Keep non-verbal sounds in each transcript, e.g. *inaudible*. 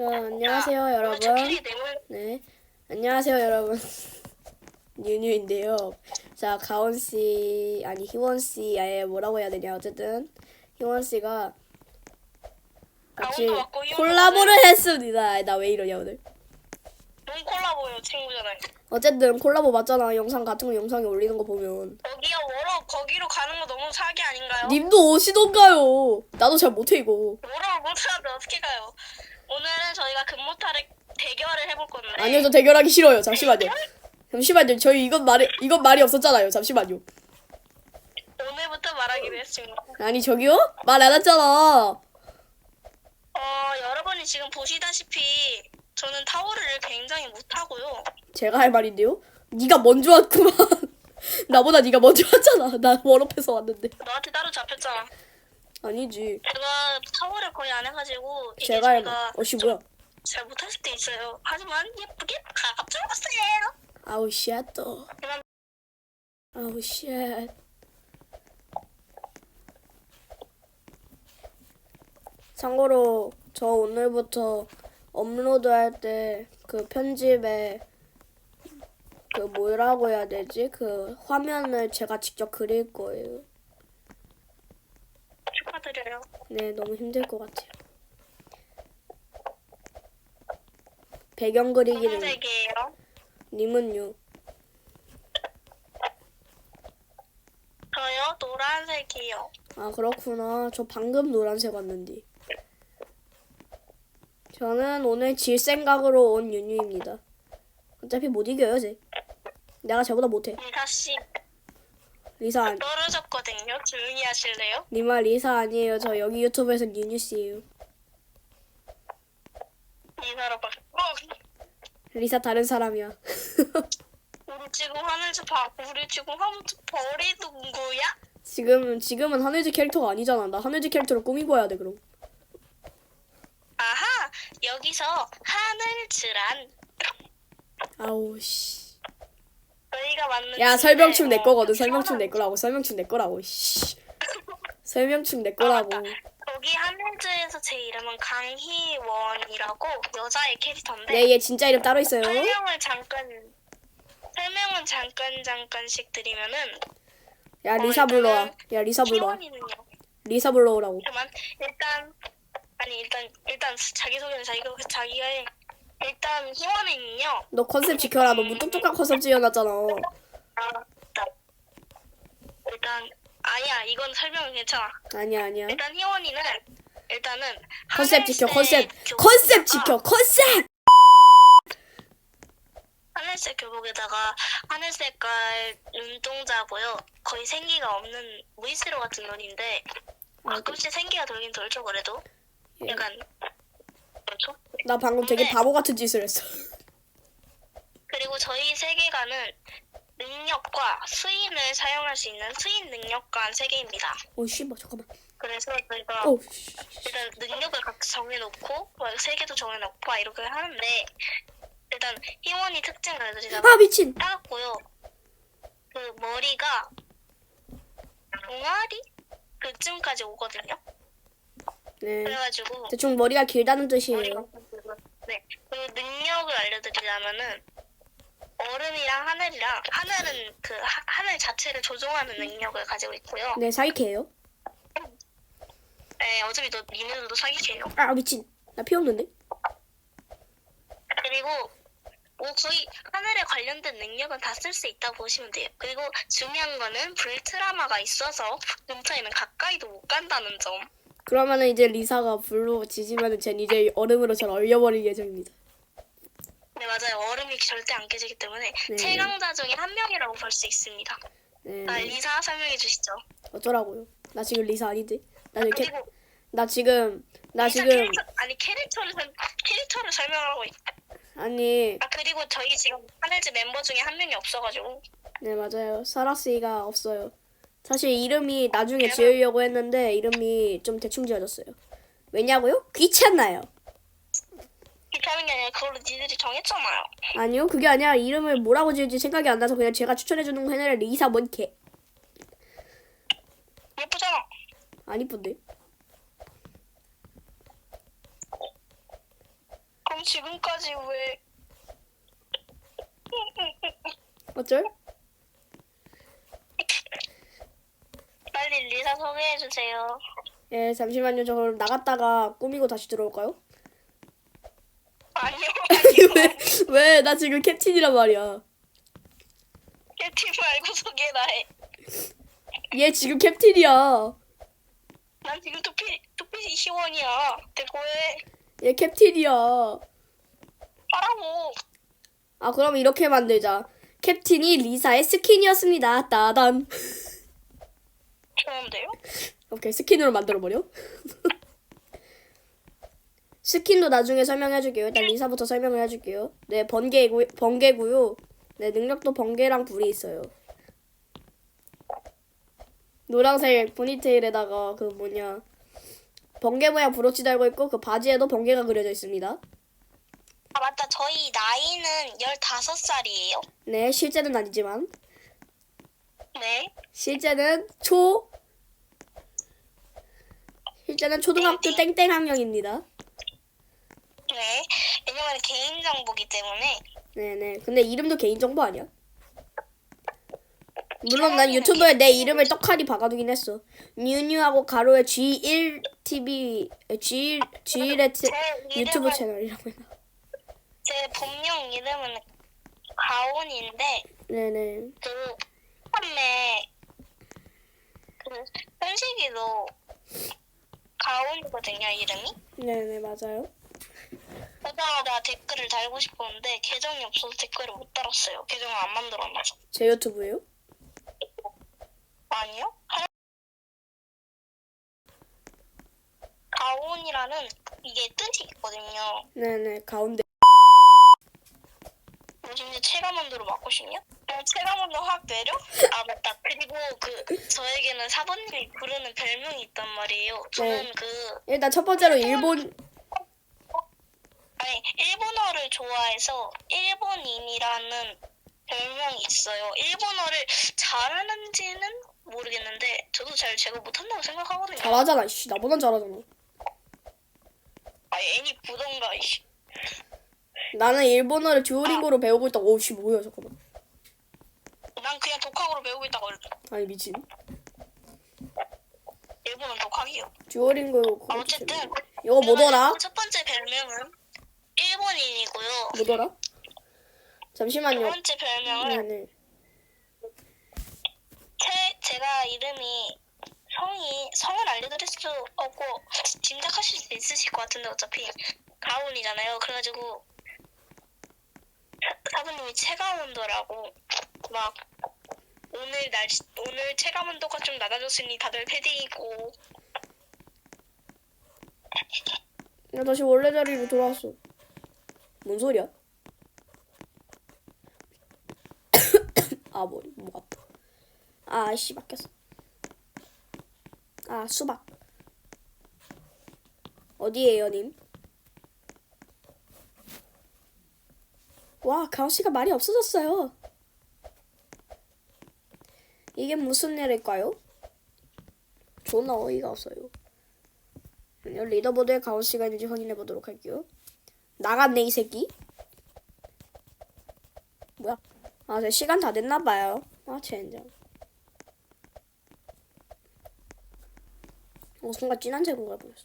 자, 안녕하세요, 저 여러분. 네. 안녕하세요, 여러분. *laughs* 뉴뉴인데요. 자, 가온 씨, 아니, 희원 씨, 아예 뭐라고 해야 되냐. 어쨌든, 희원 씨가 같이 가온도 희원도 콜라보를 했습니다. 나 왜 이러냐, 오늘. 뭔 콜라보예요 친구잖아요. 어쨌든, 콜라보 맞잖아. 영상 같은 거 영상에 올리는 거 보면. 거기요 워러 거기로 가는 거 너무 사기 아닌가요? 님도 오시던가요. 나도 잘 못해, 이거. 워러 못하는데 어떻게 가요? 오늘은 저희가 금모타를 대결을 해볼 건데. 아니요, 저 대결하기 싫어요. 잠시만요. 잠시만요. 저희 이건 말이, 이건 말이 없었잖아요. 잠시만요. 오늘부터 말하기로 했습니다. 아니, 저기요? 말 안 했잖아. 어 여러분이 지금 보시다시피 저는 타워를 굉장히 못하고요. 제가 할 말인데요. 네가 먼저 왔구만. *laughs* 나보다 네가 먼저 왔잖아. 나 원업해서 왔는데. 너한테 따로 잡혔잖아. 아니지. 제가 타워를 거의 안 해가지고 이게 제가 할 제가 말. 어씨 뭐야? 잘 못할 수도 있어요. 하지만 예쁘게 가깝줄었어요 아우 쉣 또. 아우 쉣. 참고로 저 오늘부터 업로드할 때 그 편집에 그 뭐라고 해야 되지? 그 화면을 제가 직접 그릴 거예요. 축하드려요. 네, 너무 힘들 것 같아요. 배경 그리기는 검은색이에요. 님은요? 저요 노란색이요. 아 그렇구나. 저 방금 노란색 왔는데. 저는 오늘 질 생각으로 온 윤유입니다. 어차피 못 이겨요, 쟤. 내가 쟤보다 못해. 씨 리사 아니, 떨어졌거든요. 조용히 하실래요? 니마 리사 아니에요. 저 여기 유튜브에서 윤유 씨예요. 리사로 바꿔. 리사 다른 사람이야. *laughs* 우리 지금 하늘색 봐. 우리 지금 하늘색 버리는 거야? 지금은 지금은 하늘즈 캐릭터가 아니잖아. 나 하늘즈 캐릭터를 꾸미고 해야 돼 그럼. 아하 여기서 하늘즈란 아우 씨. 저희가 맞는. 야 설명충 내 어, 거거든. 시원한- 내 거라고. 설명충 내 거라고. 씨. *laughs* 설명충 내 거라고. 여기 하늘즈에서 제 이름은 강희원이라고 여자의 캐릭터인데. 네, 얘 진짜 이름 따로 있어요. 설명을 잠깐 설명은 잠깐 잠깐씩 드리면은 야 리사 불러와. 야 리사 불러와. 희원이는요. 리사 불러오라고. 잠깐만 일단 아니 일단 일단 자기 소개는 자기가 자기가 해. 일단 희원이는요. 너 컨셉 지켜라. 너무 똑똑한 컨셉 지어놨잖아. 아, 일단 일단 아니야 이건 설명은 괜찮아. 아니야 아니야. 일단 희원이는 일단은 컨셉 지켜. 컨셉. 교복에다가- 컨셉 지켜. 컨셉. 하늘색 교복에다가 하늘 색깔 눈동자고요. 거의 생기가 없는 무이스로 같은 눈인데 가끔씩 생기가 돌긴 돌죠 그래도 예. 약간 그렇죠. 나 방금 되게 네. 바보 같은 짓을 했어. 그리고 저희 세계관은 능력과 수인을 사용할 수 있는 수인 능력관 세계입니다. 오 씨발 잠깐만. 그래서 저희가 오 씨. 일단 능력을 각 정해놓고 뭐 세계도 정해놓고 이렇게 하는데 일단 희원이 특징을 알려드리자면 아 미친. 작았고요. 그 머리가 동아리 그쯤까지 오거든요. 네. 그래가지고 대충 머리가 길다는 뜻이에요. 네. 그 능력을 알려드리자면은 얼음이랑 하늘이랑 하늘은 그 하, 하늘 자체를 조종하는 능력을 가지고 있고요. 네 사기캐예요. 네, 어차피 너 니네들도 사기캐요. 아 미친. 나 피 없는데? 그리고 뭐 거의 하늘에 관련된 능력은 다 쓸 수 있다고 보시면 돼요. 그리고 중요한 거는 불트라마가 있어서 근처에는 가까이도 못 간다는 점. 그러면은 이제 리사가 불로 지지면은 전 이제 얼음으로 전 얼려버릴 예정입니다. 네 맞아요. 얼음이 절대 안 깨지기 때문에 네. 최강자 중에 한 명이라고 볼 수 있습니다. 네. 아, 리사 설명해 주시죠. 어쩌라고요? 나 지금 리사 아닌데? 나 지금 캐, 그리고 나 지금 나 리사 지금 캐릭터, 아니 캐릭터를 설- 캐릭터를 설명하고 있. 아니 아 그리고 저희 지금 하늘즈 멤버 중에 한 명이 없어가지고 네 맞아요 사라스이가 없어요 사실 이름이 나중에 지으려고 했는데 이름이 좀 대충 지어졌어요 왜냐고요? 귀찮나요 귀찮은 게 아니라 그걸로 니들이 정했잖아요. 아니요 그게 아니라 이름을 뭐라고 지을지 생각이 안 나서 그냥 제가 추천해주는 거 해내라 리사 뭔개 예쁘잖아. 안 이쁜데 지금까지 왜 어쩔? 빨리 리사 소개해 주세요. 예, 잠시만요. 저 그럼 나갔다가 꾸미고 다시 들어올까요? 아니요. *laughs* 왜? 왜? 나 지금 캡틴이란 말이야. 캡틴 말고 소개나 해. 얘 지금 캡틴이야. 난 지금 투피 투피 시원이야. 대고해 얘 캡틴이야. 하라고. 아, 그럼 이렇게 만들자. 캡틴이 리사의 스킨이었습니다. 따단. *laughs* 좋은데요? 오케이, 스킨으로 만들어버려. *laughs* 스킨도 나중에 설명해줄게요. 일단 리사부터 설명을 해줄게요. 네, 번개고, 번개고요. 네, 능력도 번개랑 불이 있어요. 노란색 포니테일에다가 그 뭐냐 번개 모양 브로치 달고 있고 그 바지에도 번개가 그려져 있습니다. 아 맞다. 저희 나이는 15살이에요. 네, 실제는 아니지만 네. 실제는 초 실제는 초등학교 땡땡 학년입니다. 네. 왜냐면 개인 정보기 때문에 네네. 근데 이름도 개인정보 아니야? 물론 난 유튜브에 내 이름을 떡하니 박아두긴 했어. 뉴뉴하고 가로의 G1TV, G1, G1의 제 유튜브 이름은 채널이라고 해나. 제 본명 이름은 가온인데 네네. 그 판매 그 현식이도 가온이거든요 이름이. 네네, 맞아요. 그러다가 댓글을 달고 싶었는데 계정이 없어서 댓글을 못 달았어요. 계정을 안 만들어놔서. 제 유튜브요? 아니요? 가온이라는 이게 뜻이 있거든요. 네네, 가운데. 요즘에 체감온도로 맞고 싶냐? 어, 체감온도 확 내려? 아 맞다. 그리고 그 저에게는 사부님이 부르는 별명이 있단 말이에요. 저는 네. 그 일단 첫 번째로 일본, 아니 일본어를 좋아해서 일본인이라는 별명이 있어요. 일본어를 잘하는지는 모르겠는데 저도 잘 제가 못한다고 생각하거든요. 잘하잖아, 씨. 나보단 잘하잖아. 아 애니 부던가 이씨. 나는 일본어를 듀오링고로 배우고 있다고. 오우, 씨, 뭐야, 잠깐만. 난 그냥 독학으로 배우고 있다고 그랬죠. 아니, 미친. 일본은 독학이요. 듀오링고, 아, 그거 어쨌든 이거 뭐더라? 첫 번째 별명은 일본인이고요. 뭐더라? 두 잠시만요. 번째 별명은 네네. 제, 제가 이름이 성이 성을 알려드릴 수 없고 짐작하실 수 있으실 것 같은데 어차피 가온이잖아요. 그래가지고 사- 사부님이 체감온도라고 막 오늘 날씨 오늘 체감 온도가 좀 낮아졌으니 다들 패딩 입고 야, 다시 원래 자리로 돌아왔어. 뭔 소리야? *coughs* 아, 머리, 목 아파. 아, 씨, 막혔어. 아, 수박. 어디에요, 님? 와, 가오씨가 말이 없어졌어요. 이게 무슨 일일까요? 존나 어이가 없어요. 리더보드에 가온 씨가 있는지 확인해 보도록 할게요. 나갔네 이 새끼. 뭐야? 아, 제 시간 다 됐나 봐요. 아, 젠장. 어, 순간 진한 제공가 보였어.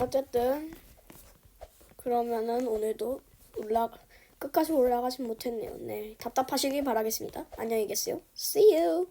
어쨌든 그러면은 오늘도 올라 끝까지 올라가진 못했네요. 네, 답답하시길 바라겠습니다. 안녕히 계세요. See you.